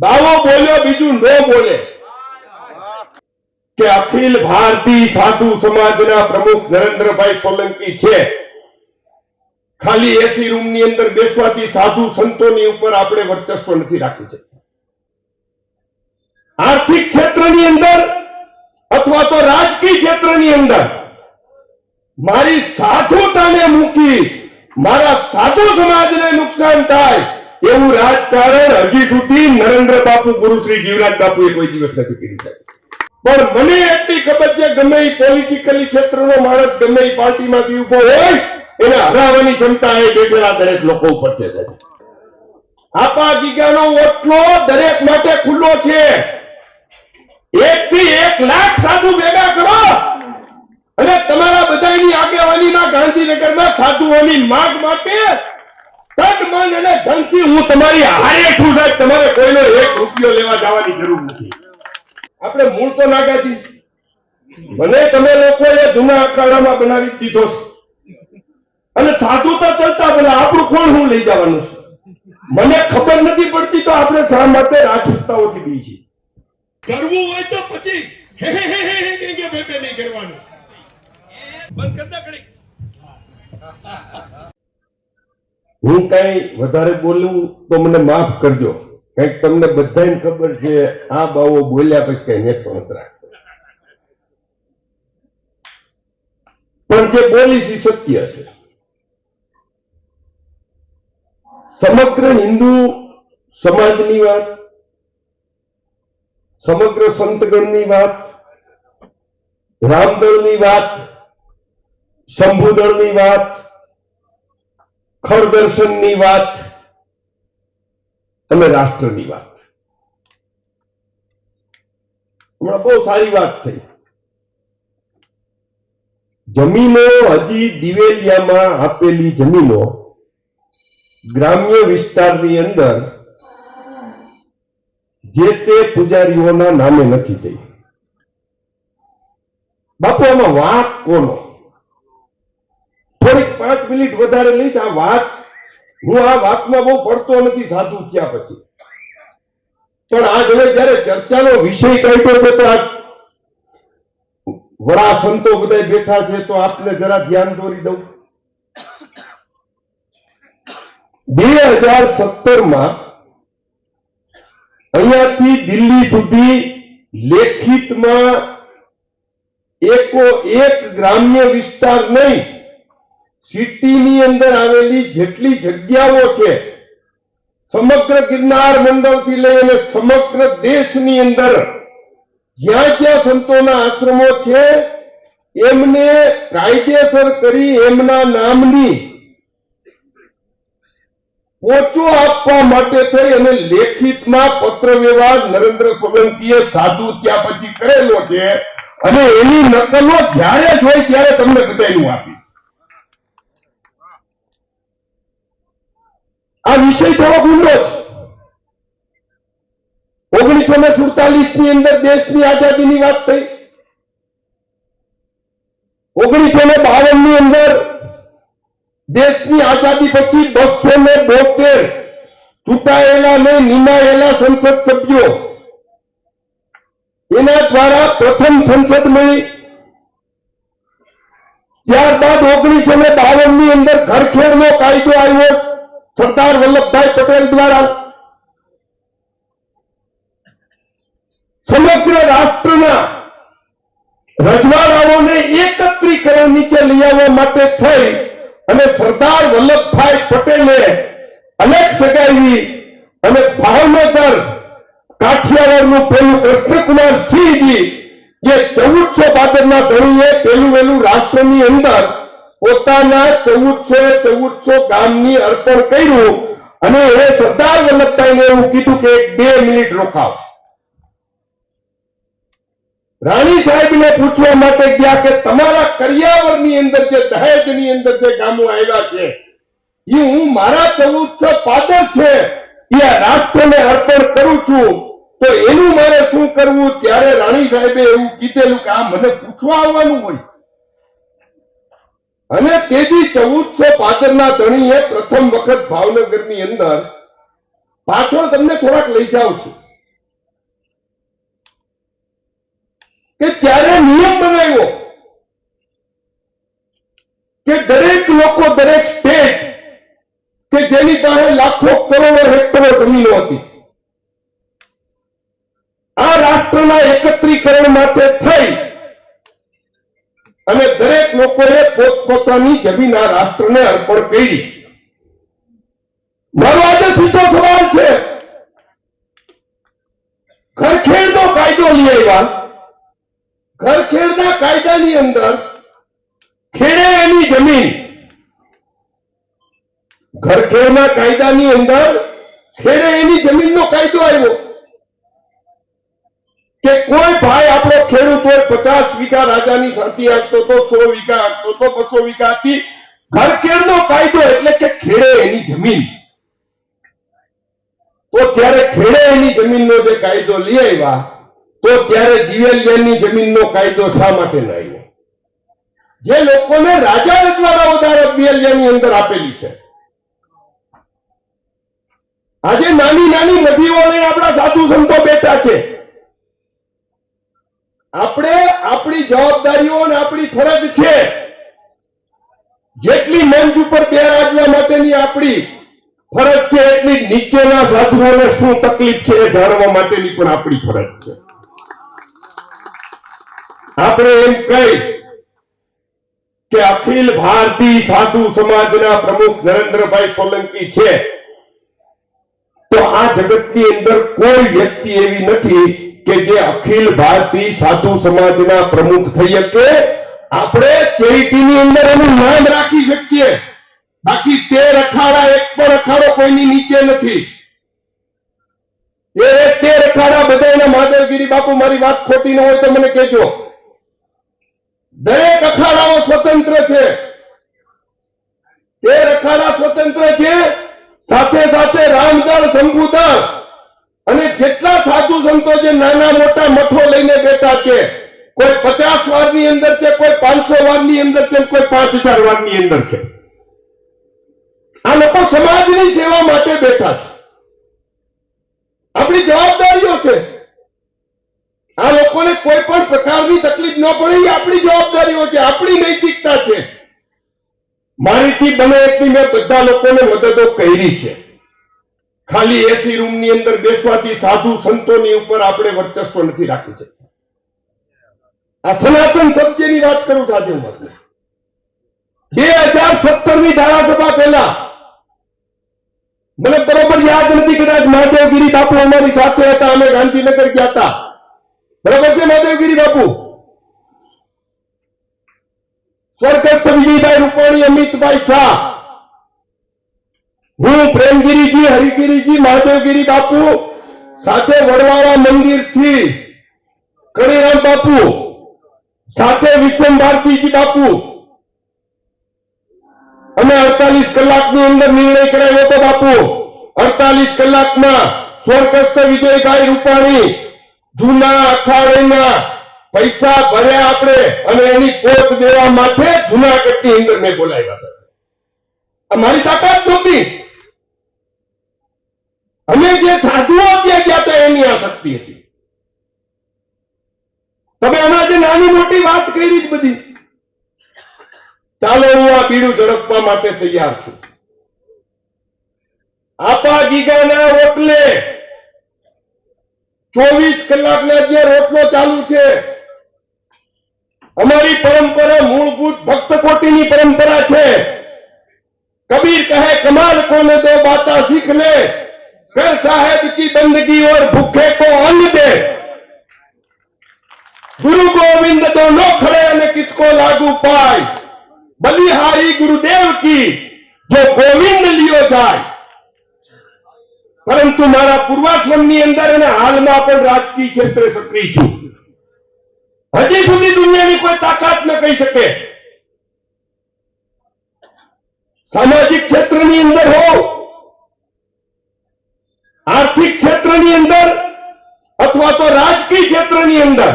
દાવો બોલ્યો, બીજું ન બોલે. કે અખિલ ભારતીય સાધુ સમાજના પ્રમુખ નરેન્દ્રભાઈ સોલંકી છે. ખાલી એસી રૂમની અંદર બેસવાથી સાધુ સંતોની ઉપર આપણે વર્ચસ્વ નથી રાખ્યું છે આર્થિક ક્ષેત્રની અંદર અથવા તો રાજકીય ક્ષેત્રની અંદર મારી સાધુતાને મૂકી મારા સાધુ સમાજને નુકસાન થાય એવું રાજકારણ હજી સુધી નરેન્દ્ર બાપુ ગુરુશ્રી જીવરાજ બાપુએ કોઈ દિવસ નથી કર્યું સાહેબ. પણ મને એટલી ખબર છે, ગમે એ પોલિટિકલી ક્ષેત્રનો માણસ ગમે એ પાર્ટીમાંથી ઊભો હોય, એને હરાવવાની ક્ષમતા એ બેઠેલા દરેક લોકો ઉપર છે સાહેબ. આપા ગીગાનો ઓટલો દરેક માટે ખુલ્લો છે. એક થી એક લાખ સાધુ ભેગા કરો. અને તમારા બધાની આગેવાનીમાં ગાંધીનગરમાં સાધુઓની માગ માટે તન એક રૂપિયો લેવા જવાની જરૂર નથી. આપણે મૂળ તો નાગાજી. મને તમે લોકોએ જૂના અખાડામાં બનાવી આપણું કોણ હું લઈ જવાનું છું? મને ખબર નથી પડતી તો આપણે શા માટે રાજપૂતાઓથી બીજી કરવું હોય તો પછી કરવાનું. હું કઈ વધારે બોલું તો મને માફ કરજો. કંઈક તમને બધાને ખબર છે, આ બાવો બોલ્યા પછી કઈ નેઠો પણ જે બોલીશ એ સત્ય છે. સમગ્ર હિન્દુ સમાજની વાત, સમગ્ર સંતગણની વાત, રામદળની વાત, શંભુદળની વાત ખરદર્શનની વાત, અને રાષ્ટ્રની વાત. હમણાં બહુ સારી વાત થઈ. જમીનો હજી દિવેલિયામાં આપેલી જમીનો ગ્રામ્ય વિસ્તારની અંદર જે તે પૂજારીઓના નામે નથી થઈ. બાપુ, આમાં વાંક કોનો? થોડીક પાંચ મિનિટ વધારે લઈશ, આ વાત, હું આ વાતમાં બહુ પડતો નથી, સાધુ થયા પછી. પણ આજ હવે જયારે ચર્ચાનો વિષય કાઢ્યો છે, તો આજ વડા સંતો બધા બેઠા છે, તો આપને જરા ધ્યાન દોરી દઉં. બે હજાર સત્તરમાં અહીંયાથી દિલ્હી સુધી લેખિતમાં એકો એક ગ્રામ્ય વિસ્તાર નહીં સિટીની અંદર આવેલી જેટલી જગ્યાઓ છે, સમગ્ર ગિરનાર મંડળથી લઈ અને સમગ્ર દેશની અંદર જ્યાં જ્યાં સંતોના આશ્રમો છે, એમને કાયદેસર કરી એમના નામની પોચો આપવા માટે થઈ અને લેખિતમાં પત્ર વ્યવહાર નરેન્દ્ર સોલંકીએ સાધુ ત્યાં પછી કરેલો છે અને એની નકલો જ્યારે જોઈ ત્યારે તમને બધાનું આપીશ. આ વિષય થોડો ઊંડો છે ઓગણીસો ને સુડતાલીસની અંદર દેશની આઝાદીની વાત થઈ ઓગણીસો ને બાવનની અંદર દેશની આઝાદી પછી બસો ને બોતેર ચૂંટાયેલા ને નિમાયેલા સંસદ સભ્યો એના દ્વારા પ્રથમ સંસદ મળી ત્યારબાદ ઓગણીસો ને બાવનની અંદર ઘરખેડનો કાયદો આવ્યો સરદાર વલ્લભભાઈ પટેલ દ્વારા સમગ્ર રાષ્ટ્રના રજવાડાઓને એકત્રીકરણ નીચે લઈ આવવા માટે થઈ અને સરદાર વલ્લભભાઈ પટેલે અનેક સગાવી અને ભાવનગર, કાઠિયાવાડનું પેલું કૃષ્ણકુમાર સિંહજી, જે ચૌદસો બાદરના ધણીએ પેલું વહેલું રાષ્ટ્રની અંદર પોતાના ચૌદસો ચૌદસો ગામની અર્પણ કર્યું અને એ સરદાર વલ્લભભાઈને એવું કીધું કે બે મિનિટ રોકાવ. રાણી સાહેબને પૂછવા માટે ગયા કે તમારા કરિયાવરની અંદર જે દહેજની અંદર જે ગામો આવ્યા છે, એ હું મારા ચૌદસો પાદર છે, એ રાષ્ટ્રને અર્પણ કરું છું. તો એનું મારે શું કરવું? ત્યારે રાણી સાહેબે એવું કીધેલું કે આ મને પૂછવા આવવાનું હોય. અને તેજી ચૌદસો પાદરના ધણીએ પ્રથમ વખત ભાવનગરની અંદર પાછળ તમને થોડાક લઈ જાઉં છું. કે ત્યારે નિયમ બનાવ્યો કે દરેક લોકો, દરેક સ્ટેટ કે જેની પાસે લાખો કરોડો હેક્ટરો જમીનો હતી, આ રાષ્ટ્રના એકત્રીકરણ માટે થઈ અને દરેક લોકોએ પોતપોતાની જમીન આ રાષ્ટ્રને અર્પણ કરી. મારો આજે સીધો સવાલ છે. ઘરખેડનો કાયદો લઈ આવ્યા ઘરખેડના કાયદાની અંદર ખેડે એની જમીન. ઘરખેડના કાયદાની અંદર ખેડે એની જમીનનો કાયદો આવ્યો. કે કોઈ ભાઈ આપણો ખેડૂત હોય, પચાસ વીઘા રાજાની શાંતિ આપતો તો સો વીઘા આપતો તો બસો વીઘા હતી ઘરખેડનો કાયદો એટલે કે ખેડે એની જમીન. તો ત્યારે ખેડે એની જમીનનો જે કાયદો લઈ આવ્યા, તો ત્યારે દિવેલિયાની જમીનનો કાયદો શા માટે લાવ્યો આવ્યો? જે લોકોને રાજા રજવાડાઓ વધારે દિવેલિયાની અંદર આપેલી છે. આજે નાની નાની નદીઓ લઈને આપણા સાધુ સંતો બેઠા છે. આપણે આપણી જવાબદારીઓ અને આપણી ફરજ છે. જેટલી મંચ ઉપર બેરાજવા માટેની આપણી ફરજ છે, એટલી નીચેના સાધુઓને શું તકલીફ છે એ જાણવા માટેની પણ આપણી ફરજ છે. આપણે એમ કહી કે અખિલ ભારતીય સાધુ સમાજના પ્રમુખ નરેન્દ્રભાઈ સોલંકી છે. તો આ જગતની અંદર કોઈ વ્યક્તિ એવી નથી કે જે અખિલ ભારતીય સાધુ સમાજના પ્રમુખ થઈ શકે, આપણે ચેરિટીની અંદર એનું નામ રાખી શકીએ. બાકી તેર અખાડા એક પણ અખાડો કોઈની નીચે નથી. એ તેર અખાડા બધાના માધવગીરી બાપુ મારી વાત ખોટી ન હોય તો મને કહેજો. દરેક અખાડાઓ સ્વતંત્ર છે. તેર અખાડા સ્વતંત્ર છે. સાથે સાથે રામદળ શંભુદળ અને જેટલા સાધુ સંતો જે નાના મોટા મઠો લઈને બેઠા છે, કોઈ પચાસ વારની અંદર છે, કોઈ પાંચસો વારની અંદર છે, કોઈ પાંચ હજાર વારની અંદર છે. આ લોકો સમાજની સેવા માટે બેઠા છે. આપણી જવાબદારીઓ છે. આ લોકોને કોઈ પણ પ્રકારની તકલીફ ન પડે, એ આપણી જવાબદારીઓ છે, આપણી નૈતિકતા છે. મારીથી બને એટલી મેં બધા લોકોને મદદો કરી છે. ખાલી એસી રૂમની અંદર બેસવાથી સાધુ સંતોની ઉપર આપણે વર્ચસ્વ નથી રાખી શકતા. આ સનાતન સત્યની વાત કરું સાધુ બે હજાર સત્તરની ધારાસભા પહેલા મને બરોબર યાદ નથી, કદાચ મહાદેવગીરી બાપુ અમારી સાથે હતા, અમે ગાંધીનગર ગયા હતા. બરોબર છે મહાદેવગીરી બાપુ? સ્વર્ગસ્થ વિજયભાઈ રૂપાણી, અમિતભાઈ શાહ. હું પ્રેમગીરીજી, હરિગીરીજી મહાદેવગીરી બાપુ સાથે વડવાળા મંદિરથી કણીરામ બાપુ સાથે વિશ્વમ ભારતીજી બાપુ અમે અડતાલીસ કલાકની અંદર નિર્ણય કરાવ્યો હતો બાપુ. અડતાલીસ કલાકમાં સ્વર્ગસ્થ વિજયભાઈ રૂપાણી જૂના અખાડેના પૈસા ભર્યા આપણે અને એની કોટ દેવા માટે જુનાગઢની અંદર મેં બોલાવ્યા હતા. આ મારી તાકાત નહોતી. અને જે સાધુઓ ત્યાં ગયા તો એની આ શક્તિ હતી. તમે હમણાં જે નાની મોટી વાત કરી જ બધી. ચાલો હું આ પીડું ઝડપવા માટે તૈયાર છું. આપા ગીગાના રોટલે ચોવીસ કલાકના જે રોટલો ચાલુ છે, અમારી પરંપરા મૂળભૂત ભક્ત કોટીની પરંપરા છે. કબીર કહે, કમાલ કોને દો, બાતા શીખ લે. कर साहेब की बंदगी और भूखे को अन्न दे गुरु गोविंद दोनों खड़े અને किसको लागू पाए बलिहारी गुरुदेव की जो ગોવિંદ લિયો જાય પરંતુ મારા પૂર્વાશ્રમની અંદર અને હાલમાં પણ રાજકીય ક્ષેત્રે સક્રિય છું હજી સુધી દુનિયાની કોઈ તાકાત ન કહી શકે સામાજિક ક્ષેત્રની અંદર હો આર્થિક ક્ષેત્રની અંદર અથવા તો રાજકીય ક્ષેત્રની અંદર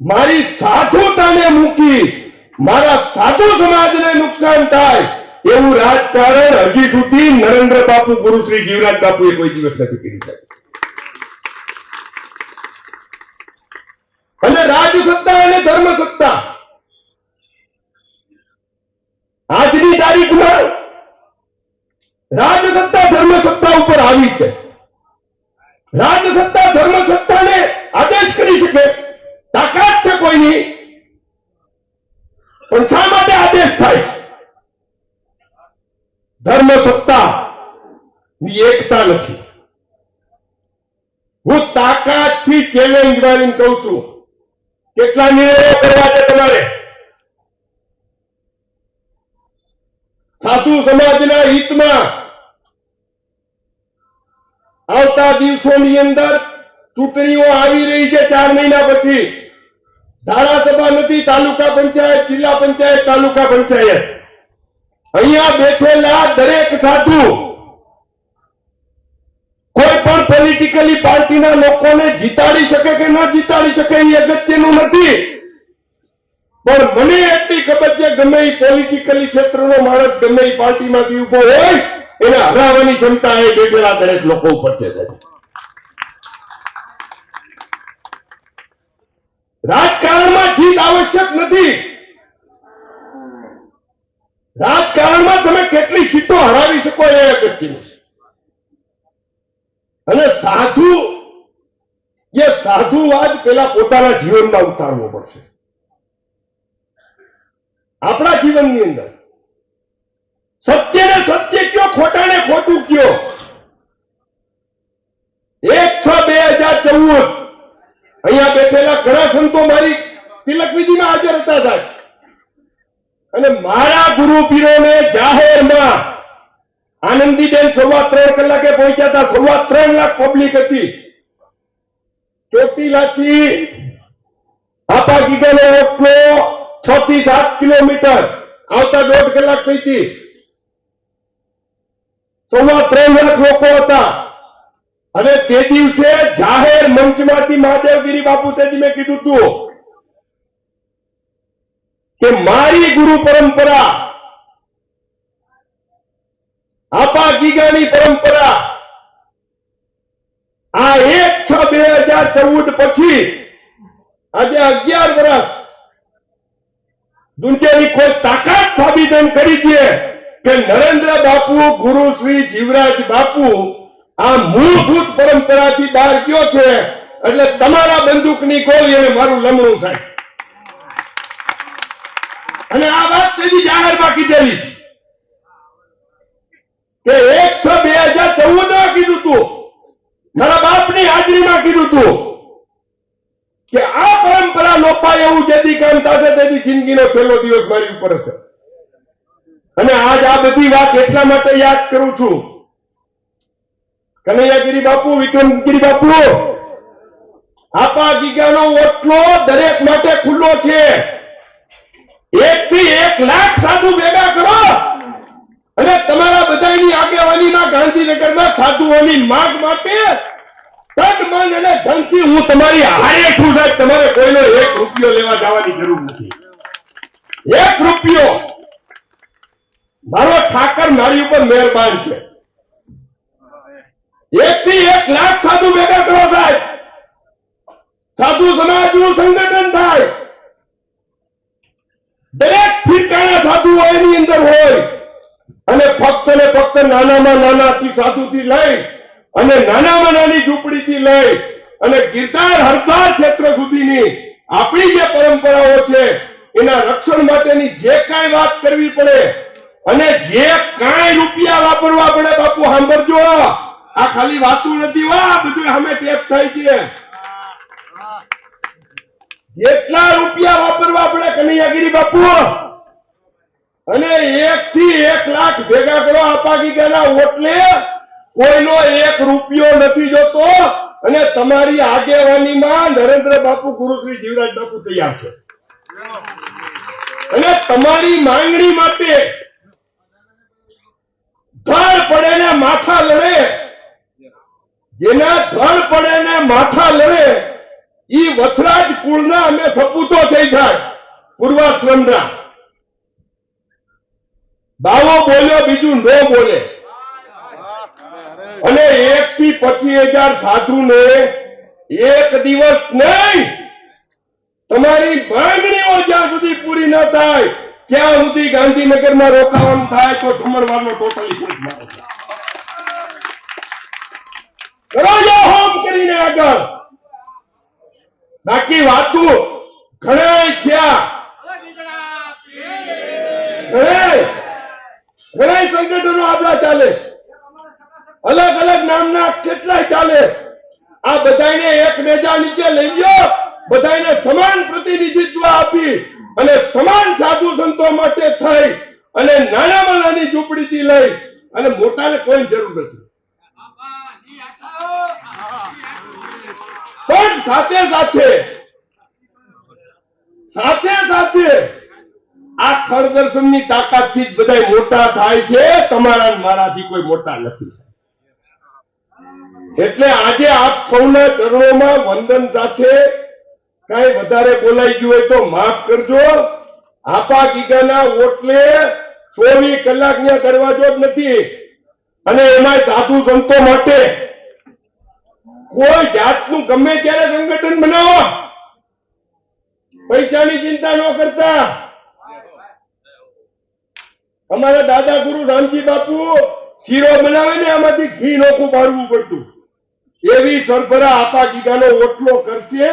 મારી સાધુતાને મૂકી મારા સાધુ સમાજને નુકસાન થાય એવું રાજકારણ હજી સુધી નરેન્દ્ર બાપુ ગુરુ શ્રી જીવરાજ બાપુએ કોઈ દિવસ નથી કરી શક્યું અને ધર્મ સત્તા આજની તારીખમાં રાજસત્તા ધર્મ સત્તા ઉપર આવી છે. રાજસત્તા ધર્મ સત્તાને આદેશ કરી શકે. તાકાત છે કોઈની? પણ શા માટે આદેશ થાય? ધર્મ સત્તા ની એકતા નથી. હું તાકાતથી ચેલેન્જ મારીને કહું છું. કેટલા નિર્ણયો કરવા છે તમારે? સાધુ સમાજના હિતમાં આવતા દિવસોની અંદર ચૂંટણીઓ આવી રહી છે ચાર મહિના પછી. ધારાસભા નથી, તાલુકા પંચાયત, જિલ્લા પંચાયત, તાલુકા પંચાયત. અહીંયા બેઠેલા દરેક સાધુ કોઈ પણ પોલિટિકલી પાર્ટીના લોકોને જીતાડી શકે કે ન જીતાડી શકે એ અગત્યનું નથી. પણ મને એટલી ખબર છે, ગમે એ પોલિટિકલી ક્ષેત્રનો માણસ ગમે એ પાર્ટીમાંથી ઊભો હોય એને હરાવવાની ક્ષમતા એ બેઠેલા દરેક લોકો ઉપર છે સાહેબ. રાજકારણમાં જીત આવશ્યક નથી. રાજકારણમાં તમે કેટલી સીટો હરાવી શકો એ અગત્યનું છે. અને સાધુ એ સાધુવાદ પેલા પોતાના જીવનમાં ઉતારવો પડશે. આપણા જીવનની અંદર. સત્યને સત્ય કયો, ખોટાને ખોટું કયો? એક છ બે હજાર ચૌદ. અહીંયા બેઠેલા ઘણા સંતો મારી તિલક વિધિમાં હાજર હતા સાહેબ. અને મારા ગુરુ પીરોને જાહેરમાં આનંદીબેન સવા ત્રણ કલાકે પહોંચ્યા હતા. સવા ત્રણ લાખ પબ્લિક હતી. ચોટીલાથી આપા ગીગાનો ઓટલો છ થી સાત કિલોમીટર. આવતા દોઢ કલાક થઈ હતી. સવા ત્રણ લાખ લોકો હતા. અને તે દિવસે જાહેર મંચમાંથી મહાદેવગીરી બાપુ તેથી મેં કીધું હતું કે મારી ગુરુ પરંપરા, આપા ગીગાની પરંપરા, આ એક છ બે હજાર ચૌદ પછી, આજે અગિયાર વર્ષ દુનિયાની કોઈ તાકાત સાબિત કરી દે. કે નરેન્દ્ર બાપુ, ગુરુ શ્રી જીવરાજ બાપુ, આ મૂળભૂત પરંપરાથી બહાર ગયો છે? એટલે તમારા બંદૂકની ગોળી અને મારું લમણું થાય અને આ વાત તેની જાહેરમાં કીધેલી છે. કે એક છ બે હજાર ચૌદમાં કીધું તું. મારા બાપની હાજરીમાં કીધું તું કે આ પરંપરા લોપાય એવું જેથી કામ થશે તેથી જિંદગીનો છેલ્લો દિવસ મારી ઉપર હશે. અને આજ આ બધી વાત એટલા માટે યાદ કરું છું. કનૈયાગીરી બાપુ, વિક્રમગીરી બાપુ, આપા ગીગાનો ઓટલો દરેક માટે ખુલ્લો છે. એક થી એક લાખ સાધુ ભેગા કરો. અને તમારા બધાની આગેવાનીમાં ગાંધીનગરમાં સાધુઓની માંગ માટે તન, મન અને ધનથી હું તમારી હારે છું. સાહેબ, તમારે કોઈનો એક રૂપિયો લેવા જવાની જરૂર નથી. એક રૂપિયો મારો ઠાકર મારી ઉપર મહેરબાન છે. એક થી એક લાખ સાધુ ભેગા કરો સાહેબ. સાધુ સમાજનું સંગઠન થાય. દરેક ફિરકાના સાધુઓ એની અંદર હોય. અને ફક્ત ને ફક્ત નાનામાં નાનાથી સાધુથી લઈ અને નાનામાં નાની ઝૂંપડીથી લઈ અને ગીરદાર હરદાર ક્ષેત્ર સુધીની આપણી જે પરંપરાઓ છે, એના રક્ષણ માટેની જે કાંઈ વાત કરવી પડે અને જે કાંઈ રૂપિયા વાપરવા પડે બાપુ, સાંભળજો. આ ખાલી વાતું નથી વા બધું અમે ટેપ થાય છે. જેટલા રૂપિયા વાપરવા પડે કનૈયાગીરી બાપુ, અને એક થી એક લાખ ભેગા કરો અપાગી ગયા ઓટલે, કોઈનો એક રૂપિયો નથી જોતો. અને તમારી આગેવાનીમાં નરેન્દ્ર બાપુ ગુરુશ્રી જીવરાજ બાપુ તૈયાર છે. અને તમારી માંગણી માટે ધડ પડે ને માથા લડે. જેના ધડ પડે ને માથા લડે, ઈ વથરાજ કુળના અમે સપૂતો થઈ જાય, પૂર્વાશ્રમના. બાવો બોલ્યો, બીજું નો બોલે. અને એક થી પચીસ હજાર સાધુ ને એક દિવસ નહીં, તમારી માંગણીઓ જ્યાં સુધી પૂરી ન થાય ત્યાં સુધી ગાંધીનગરમાં રોકાવાનું થાય તો જમણવારનો ટોટલી ફૂટ મારો કરીને આગળ. બાકી વાતું ઘણા થયા. ઘણા સંગઠનો આપણા ચાલે. અલગ અલગ નામના કેટલાય ચાલે. આ બધાને એક નેજા નીચે લઈ લ્યો બધાને સમાન પ્રતિનિધિત્વ આપી અને સમાન સાધુ સંતો માટે થઈ અને નાનામાં નાની ઝૂંપડીથી લઈ અને મોટાને કોઈ જરૂર નથી. પણ સાથે સાથે સાથે સાથે આ ખરદર્શનની તાકાતથી જ બધા મોટા થાય છે, તમારા મારાથી કોઈ મોટા નથી એટલે આજે આપ સૌના ચરણોમાં વંદન સાથે કઈ વધારે બોલાઈ ગયું હોય તો માફ કરજો. આપા ગીગાના ઓટલે ચોવીસ કલાક ને દરવાજો જ નથી. અને એમાં સાધુ સંતો માટે કોઈ જાતનું ગમે ત્યારે સંગઠન બનાવો. પૈસાની ચિંતા ન કરતા. અમારા દાદા ગુરુ રામજી બાપુ શીરો બનાવે ને આમાંથી ઘી નોખું પાડવું પડતું. એવી સરભરા આપા ગીગાનો ઓટલો કરશે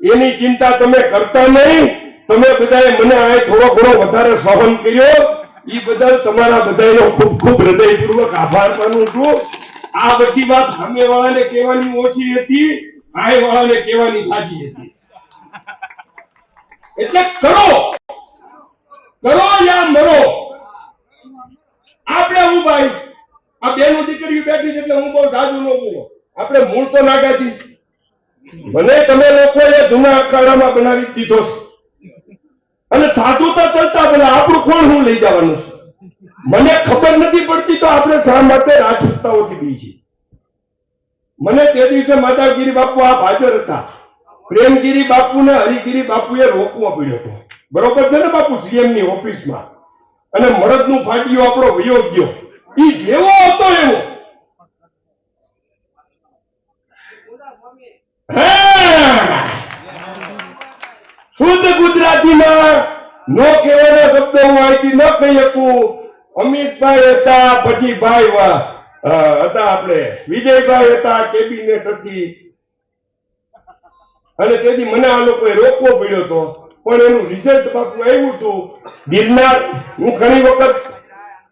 એની ચિંતા તમે કરતા નહીં. તમે બધાએ મને આ થોડો ઘણો વધારે સહન કર્યો. એ બદલ તમારા બધાનો ખૂબ ખૂબ હૃદયપૂર્વક આભાર માનું છું. આ બધી વાત સામે વાળાને કહેવાની ઓછી હતી આય વાળાને કહેવાની સાચી હતી. એટલે કરો. કરો યા મરો. આપણે હું ભાઈ, આ બેનું દીકરીઓ બેઠી છે એટલે હું બહુ જાજુ ન બોલો. આપણે મૂળ તો નાગાથી મને તમે લોકોએ જૂના અખાડામાં બનાવી દીધો છે. અને સાધુ તો ચલતા પેલા આપણું કોણ હું લઈ જવાનું છે? મને ખબર નથી પડતી તો આપણે શા માટે રાજસત્તાઓથી બી છીએ? મને તે દિવસે માતાગીરી બાપુ આ હાજર હતા. પ્રેમગીરી બાપુને, હરિગીરી બાપુએ રોકવો પડ્યો હતો. બરોબર છે ને બાપુ સીએમની ઓફિસમાં. અને મરદનું ફાટ્યું આપણો વયો ગયો. એ જેવો હતો એવો. ગુજરાતીમાં નો કહેવાના શબ્દો હું અહીંથી ન કહી શકું. અમિતભાઈ હતા પછી ભાઈ હતા આપણે. વિજયભાઈ હતા, કેબિનેટ હતી. અને તેથી મને આ લોકોએ રોકવો પડ્યો હતો. પણ એનું રિઝલ્ટ બાપુ આવ્યું હતું. ગિરનાર, હું ઘણી વખત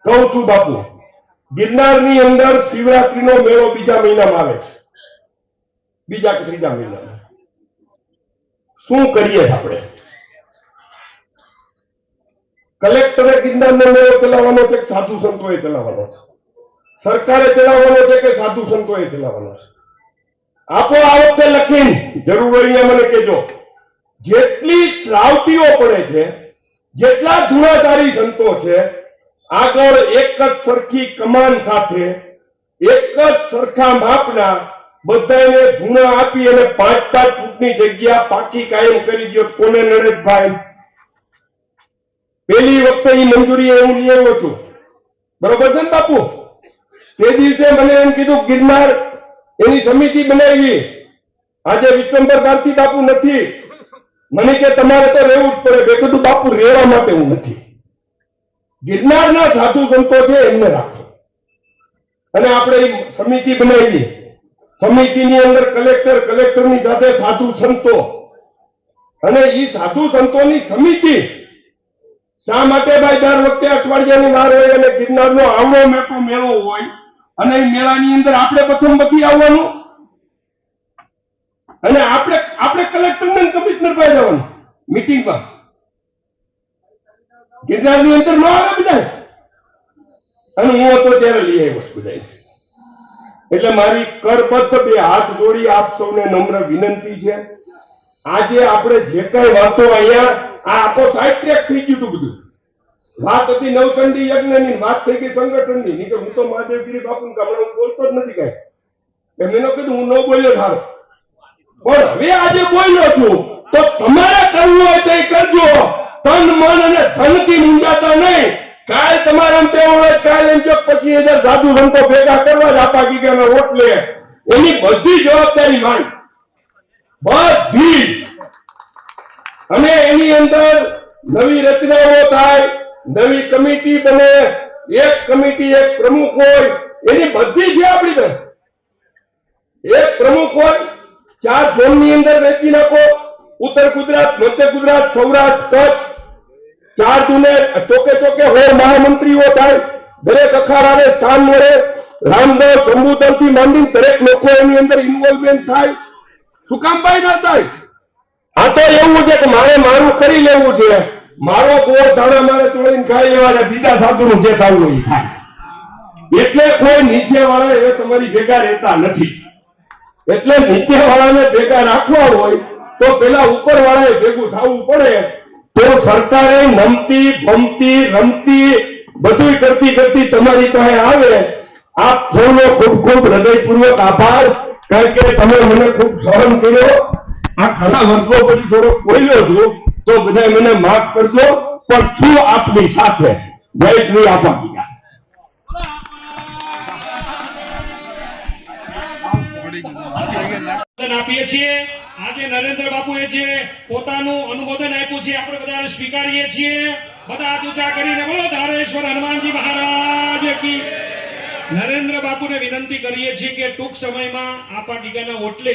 કહું છું બાપુ, ગિરનારની અંદર શિવરાત્રીનો મેળો બીજા મહિનામાં આવે છે. બીજા કે ત્રીજા મહિનામાં. શું કરીએ આપણે? કલેક્ટરે ગિરનારનો મેળો ચલાવવાનો છે કે સાધુ સંતોએ ચલાવવાનો છે? સરકારે ચલાવવાનો છે કે સાધુ સંતોએ ચલાવવાનો છે? આપો આ વખતે લખીને જરૂર હોય મને કહેજો. જેટલી શ્રાવતીઓ પડે છે, જેટલા ધુણાધારી સંતો છે, આગળ એક જ સરખી કમાન સાથે, એક જ સરખા માપના બધાને ધૂણા આપી અને પાંચ પાંચ ફૂટની જગ્યા પાકી કાયમ કરી દો કોને નરેશભાઈ? પેલી વખતે એ મંજૂરી હું લઈ આવ્યો છું બરોબર છે ને બાપુ? તે દિવસે મને એમ કીધું, ગિરનાર એની સમિતિ બનાવી. આજે વિશ્વંભર ભારતી બાપુ નથી. મને કે તમારે તો રહેવું જ પડે. મેં કીધું, બાપુ, રહેવા માટે હું નથી. ગિરનારના સાધુ સંતો છે, એમને રાખો. અને આપણે સમિતિ બનાવી સમિતિની અંદર કલેક્ટર, કલેક્ટરની સાથે સાધુ સંતો. અને એ સાધુ સંતોની સમિતિ શા માટે ભાઈ દર વખતે અઠવાડિયાની વાર હોય અને ગિરનારનો આવડો મોટો મેળો હોય? અને મેળાની અંદર આપણે પ્રથમ બધી આવવાનું? અને આપણે આપણે કલેક્ટરને ને કમિશનર પાસે જવાનું મીટિંગમાં ગિરનારની અંદર ન આવે બધા અને હું હતો ત્યારે લઈ આવ્યો બધા એટલે મારી કરબદ્ધ બે હાથ જોડી આપ સૌને નમ્ર વિનંતી છે. આજે આપણે જે કઈ વાતો અહીંયા આ આખો સાઈડ થઈ ગયું હતું બધું. વાત હતી નવચંડી યજ્ઞની વાત થઈ ગઈ સંગઠનની. ની કે હું તો મહાદેવગીરી બાપુ હું બોલતો જ નથી કાંઈ. એમ એનો કીધું, હું ન બોલ્યો સારો પણ હવે આજે બોલ્યો છું, તો તમારે કરવું હોય તો કરજો. તન મન અને ધનથી મૂંઝાતા નહીં. કાલ તમારે કહેવું હોય, કાલ એમ કે પછી હજાર સાધુ સંતો ભેગા કરવા જ આપા ગીગાના રોટલે. એની બધી જવાબદારી મારી. બધી. અને એની અંદર નવી રચનાઓ થાય, નવી કમિટી બને, એક કમિટી એક પ્રમુખ હોય, એની બધી છે આપણી પાસે. એક પ્રમુખ હોય, ચાર ઝોનની અંદર વેચી નાખો, ઉત્તર ગુજરાત, મધ્ય ગુજરાત, સૌરાષ્ટ્ર, કચ્છ, ચાર જૂને ચોકે ચોકે હોય મહામંત્રીઓ થાય, દરેક અખાડાને સ્થાન મળે, રામદાસ ચંબુતરથી માંડીને દરેક લોકો એની અંદર ઇન્વોલ્વમેન્ટ થાય. શું કામ ભાઈ ના થાય? આ તો એવું છે કે મારે મારું કરી લેવું છે. મારો ગોળ ધાણા મારે તોડીને ખાઈ લેવા છે, બીજા સાધુનું જે થાય એટલે કોઈ નીચે વાળા એ તમારી ભેગા રહેતા નથી. એટલે નીચે વાળાને ભેગા રાખવા હોય તો પેલા ઉપર વાળાએ ભેગું થવું પડે. તો સરકારે નમતી, ભમતી, રમતી બધું કરતી કરતી તમારી પાસે આવે. આપ સૌનો ખૂબ ખૂબ હૃદયપૂર્વક આભાર. કારણ કે તમે મને ખૂબ સહન કર્યો. આ ઘણા વર્ષો પછી થોડો બોલ્યો છું તો બધા મને માફ કરજો, પણ છું આપની સાથે. જય આપવા ગયા આપીએ છીએ. આજે નરેન્દ્ર બાપુએ જે પોતાનું અનુમોદન આપ્યું છે, આપણે બધા સ્વીકારીએ છીએ. બધા હાથ ઊંચા કરીને બોલો, ધારેશ્વર હનુમાનજી મહારાજ કી. નરેન્દ્ર બાપુને વિનંતી કરીએ છીએ કે ટૂંક સમયમાં આપા ગીગાના ઓટલે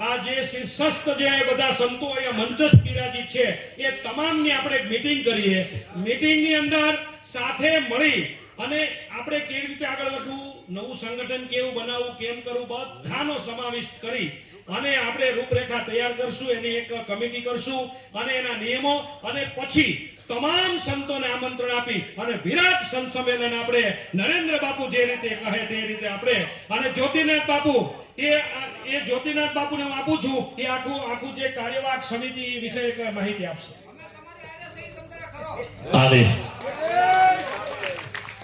આ જે શિસ્ત જે બધા સંતો અહીંયા મંચસ્થ બિરાજિત છે, એ તમામની આપણે એક મીટિંગ કરીએ. મીટિંગની અંદર સાથે મળી અને આપણે કેવી રીતે આગળ વધવું, નવું સંગઠન કેવું બનાવવું, કેમ કરવું, બધાનો સમાવિષ્ટ કરી અને આપણે રૂપરેખા તૈયાર કરશું, એની એક કમિટી કરશું અને એના નિયમો અને પછી તમામ સંતોને આમંત્રણ આપી અને વિરાટ સંત સંમેલન આપણે નરેન્દ્ર બાપુ જે રીતે કહે તે રીતે આપણે અને જ્યોતિનાથ બાપુ એ એ જ્યોતિનાથ બાપુને હું આપું છું એ આખું આખું જે કાર્યવાહક સમિતિ વિશે એક માહિતી આપશે.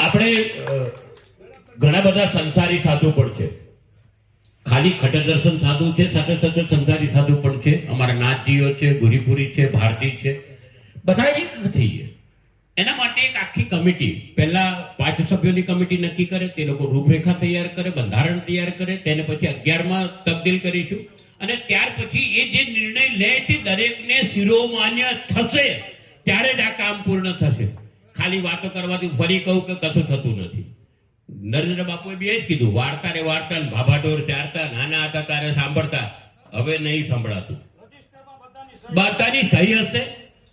આપણે ઘણા બધા સંસારી સાધુ પણ છે. ખાલી ખટ દર્શન સાધુ છે સાથે સાથે સંસારી સાધુ પણ છે. અમારા નાથજીઓ છે ગુરીપુરી છે ભારતી છે. બધા એક થઈએ. એના માટે એક આખી કમિટી પહેલા પાંચ સભ્યોની કમિટી નક્કી કરે તે લોકો રૂપરેખા તૈયાર કરે બંધારણ તૈયાર કરે તેને પછી અગિયારમાં તબદીલ કરીશું. અને ત્યાર પછી એ જે નિર્ણય લે તે દરેકને શિરોમાન્ય થશે ત્યારે જ આ કામ પૂર્ણ થશે. ખાલી વાતો કરવાથી ફરી કહું કે કશું થતું નથી. નરેન્દ્ર બાપુએ બી એ જ કીધું વાર્તા રે વાર્તા ને ભાભાઢોર ચારતા નાના હતા તારે સાંભળતા હવે નહીં સંભળાતું. બધાની સહી હશે.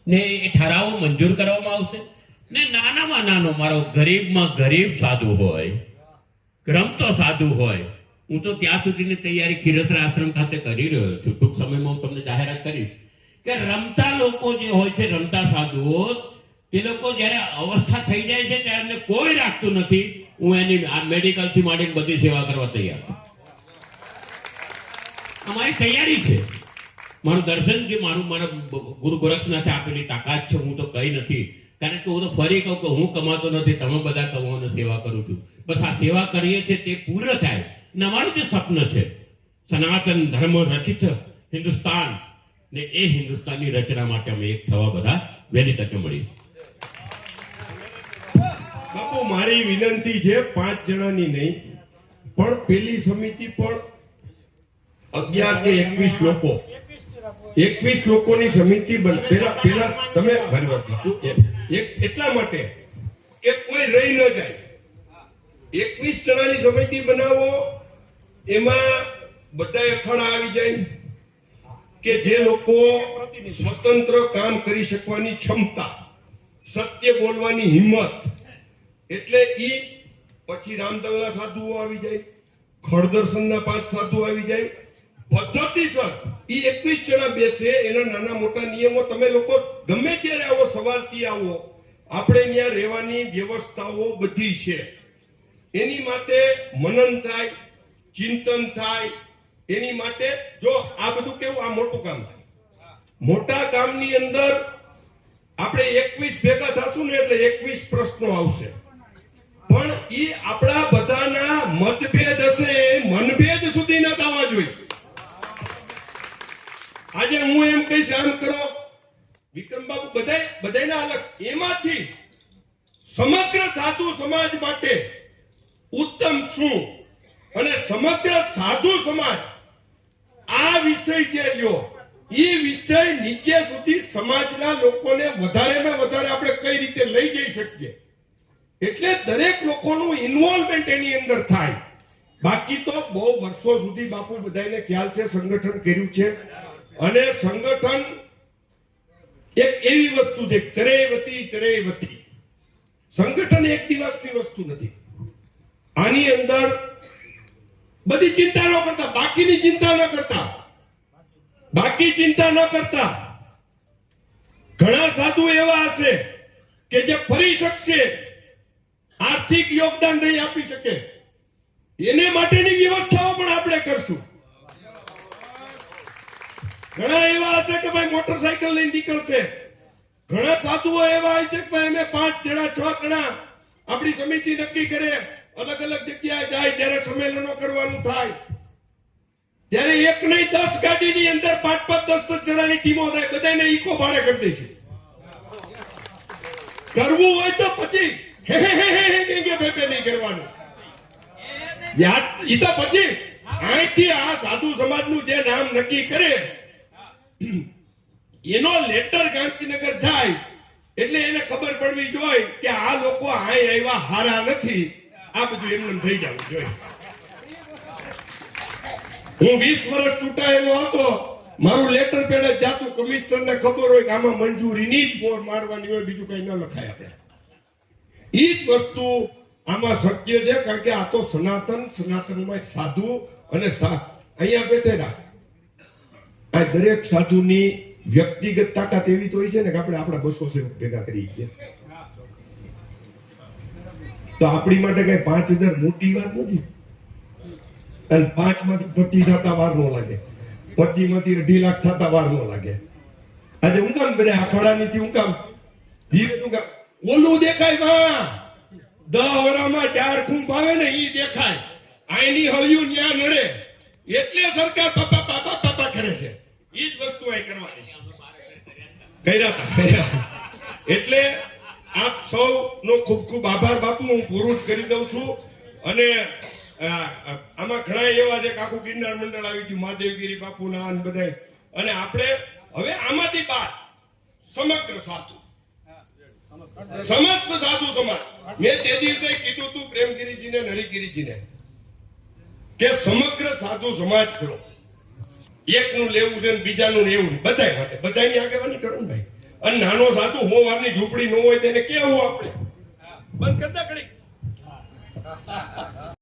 ને એ ઠરાવો મંજૂર કરવામાં આવશે. ને નાનામાં નાનો, મારો ગરીબમાં ગરીબ સાધુ હોય, રમતો સાધુ હોય, હું તો ત્યાં સુધીની તૈયારી ખીરસરા આશ્રમ ખાતે કરી રહ્યો છું. ટૂંક સમયમાં હું તમને જાહેરાત કરીશ કે રમતા લોકો જે હોય છે, રમતા સાધુઓ, તે લોકો જ્યારે અવસ્થા થઈ જાય છે, ત્યારે એમને કોઈ રાખતું નથી. હું એની મેડિકલથી માંડીને બધી સેવા કરવા તૈયાર અમારી તૈયારી છે. મારું દર્શન છે મારું મારા ગુરુ ગોરખનાથે આપેલી તાકાત છે, હું તો કઈ નથી. કારણ કે હું તો ફરી કહું કે હું કમાતો નથી, તમે બધા કમાવાનો સેવા કરું છું. બસ આ સેવા કરીએ છીએ તે પૂર્ણ થાય. ને અમારું જે સ્વપ્ન છે, સનાતન ધર્મ રચિત હિન્દુસ્તાન, ને એ હિન્દુસ્તાનની રચના માટે અમે એક થવા બધા વહેલી તકે મળી બાપુ, મારી વિનંતી છે, પાંચ જણાની નહીં, પણ પેલી સમિતિ પણ અગિયાર કે એકવીસ લોકો. એકવીસ લોકોની સમિતિ બન પેલા પેલા તમે મારી વાત એક એટલા માટે કે કોઈ રહી ન જાય. એકવીસ જણાની સમિતિ બનાવો એમાં બધા અખાડા આવી જાય કે જે લોકો સ્વતંત્ર કામ કરી શકવાની ક્ષમતા સત્ય બોલવાની હિંમત એટલે ઈ પછી રામદલના સાધુઓ આવી જાય ખડદર્શનના પાંચ સાધુ આવી જાય પદ્ધતિસર ઈ એકવીસ જણા બેસે, એના નાના મોટા નિયમો તમે લોકો ગમે ત્યારે આવો, સવારથી આવો. આપણે ત્યાં રહેવાની વ્યવસ્થાઓ બધી છે. એની માટે મનન થાય, ચિંતન થાય. એની માટે જો આ બધું કેવું, આ મોટું કામ થાય. મોટા કામની અંદર આપણે એકવીસ ભેગા થશું ને એટલે એકવીસ પ્રશ્નો આવશે. પણ એ આપણા બધાના મતભેદ હશે, મનભેદ સુધી ના થવા જોઈએ. આજે હું એમ કહીશ, આમ કરો. વિક્રમ બાબુ બધાય, બધાયના અલગ. એમાંથી સમગ્ર સાધુ સમાજ માટે ઉત્તમ શું અને સમગ્ર સાધુ સમાજ આ વિષય જે રહ્યો, એ વિષય નીચે સુધી સમાજના લોકોને વધારેમાં વધારે આપણે કઈ રીતે લઈ જઈ શકીએ? એટલે દરેક લોકોનું ઇન્વોલ્વમેન્ટ એની અંદર થાય. બાકી તો બહુ વર્ષો સુધી બાપુ બધાને ખ્યાલ છે, સંગઠન કર્યું છે. અને સંગઠન એક એવી વસ્તુ છે, ચરેવતી ચરેવતી. સંગઠન એક દિવસની વસ્તુ નથી. આની અંદર બધી ચિંતા ન કરતા, બાકીની ચિંતા ન કરતા. બાકી ચિંતા ન કરતા. ઘણા સાધુ એવા હશે કે જે ફરી શકશે, આર્થિક યોગદાન નહીં આપી શકે. એને માટેની વ્યવસ્થાઓ પણ આપણે કરશું. ઘણા એવા હશે કે ભાઈ મોટરસાયકલ લઈને નીકળશે ઘણા સાધુઓ એવા હોય છે કે ભાઈ અમે પાંચ જણા છ જણા આપણી સમિતિ નક્કી કરે અલગ અલગ જગ્યાએ જાય જ્યારે સંમેલનો કરવાનું થાય ત્યારે એક નહીં દસ ગાડીની અંદર પાંચ પાંચ દસ દસ જણાની ટીમો થાય બધાને ઈકો ભાડે કરી દઈશું કરવું હોય તો પછી હે હે હે હે કે કે બે નહીં કરવાનું યાદ ઈ તો પછી અહીંથી આ સાધુ સમાજનું જે નામ નક્કી કરે એનો લેટર ગાંધીનગર જાય, એટલે એને ખબર પડવી જોઈએ કે આ લોકો હાય આવ્યા હારા નથી. આ બધું એમને થઈ જવું જોઈએ. હું વીસ વર્ષ ચૂંટાયેલો હતો. મારું લેટર પેડ જાતું. કમિશનર ને ખબર હોય કે આમાં મંજૂરીની જ બોર મારવાની હોય, બીજું કઈ ન લખાય આપણે. એ જ વસ્તુ આમાં શક્ય છે, કારણ કે આ તો સનાતન, સનાતનમાં એક સાધુ અને અહીંયા બેઠેલા. આ દરેક સાધુની વ્યક્તિગત તાકાત એવી તો હોય છે ને કે આપણે આપણા બસો સેવક ભેગા કરી છીએ. તો આપણી માટે કઈ પાંચ હજાર મોટી વાત નથી. અને પાંચમાંથી પચીસ થતા વાર નો લાગે. પચીસમાંથી અઢી લાખ થતા વાર નો લાગે. આજે હું કામ બધા અખાડા થી હું કામ? ધીરેનું કામ? ઓલું દેખાયમાં. દહ વરામાં ચાર ખૂંપ આવે ને ઈ દેખાય. આઈની હળિયું ન્યા નડે. એટલે સરકાર પાપા પાપા પાપા કરે છે. ઈ જ વસ્તુ અહીં કરવાની છે. કર્યા હતા એટલે આપ સૌ નો ખૂબ ખૂબ આભાર બાપુ, હું પૂરું જ કરી દઉં છું. અને આમાં ઘણા એવા છે કાકુ ગિરનાર મંડળ આવી ગયું, મહાદેવગીરી બાપુના અને બધા અને આપણે હવે આમાંથી બહાર સમગ્ર સાધુ. સમસ્ત સાધુ સમાજ. મેં તે દિવસે કીધું તું પ્રેમગીરીજીને ને હરિગીરીજીને કે સમગ્ર સાધુ સમાજ કરો એકનું લેવું છે ને બીજાનું લેવું બધાય માટે. બધાની આગેવાની કરો ભાઈ. અને નાનો સાધુ હો વારની ઝૂંપડી ન હોય તેને કેવું આપણે? બંધ કરતા ઘડી